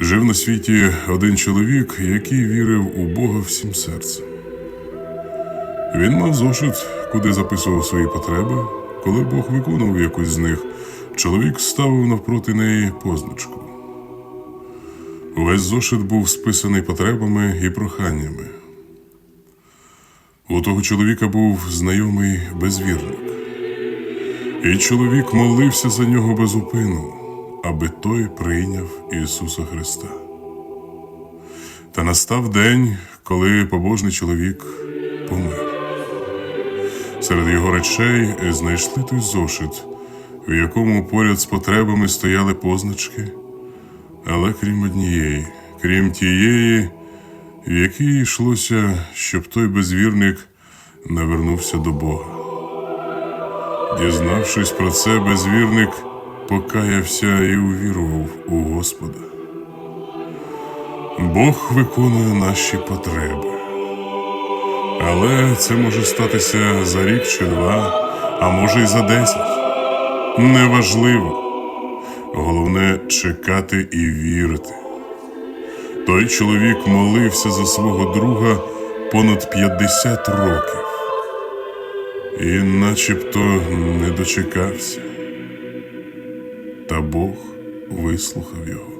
Жив на світі один чоловік, який вірив у Бога всім серцем. Він мав зошит, куди записував свої потреби. Коли Бог виконував якусь з них, чоловік ставив навпроти неї позначку. Увесь зошит був списаний потребами і проханнями. У того чоловіка був знайомий безвірник. І чоловік молився за нього без упину, аби той прийняв Ісуса Христа. Та настав день, коли побожний чоловік помер. Серед його речей знайшли той зошит, в якому поряд з потребами стояли позначки, але крім однієї, крім тієї, в якій йшлося, щоб той безвірник навернувся до Бога. Дізнавшись про це, безвірник покаявся і увірував у Господа. Бог виконує наші потреби. Але це може статися за рік чи два, а може й за десять. Неважливо. Головне чекати і вірити. Той чоловік молився за свого друга понад 50 років і начебто не дочекався. Та Бог вислухав його.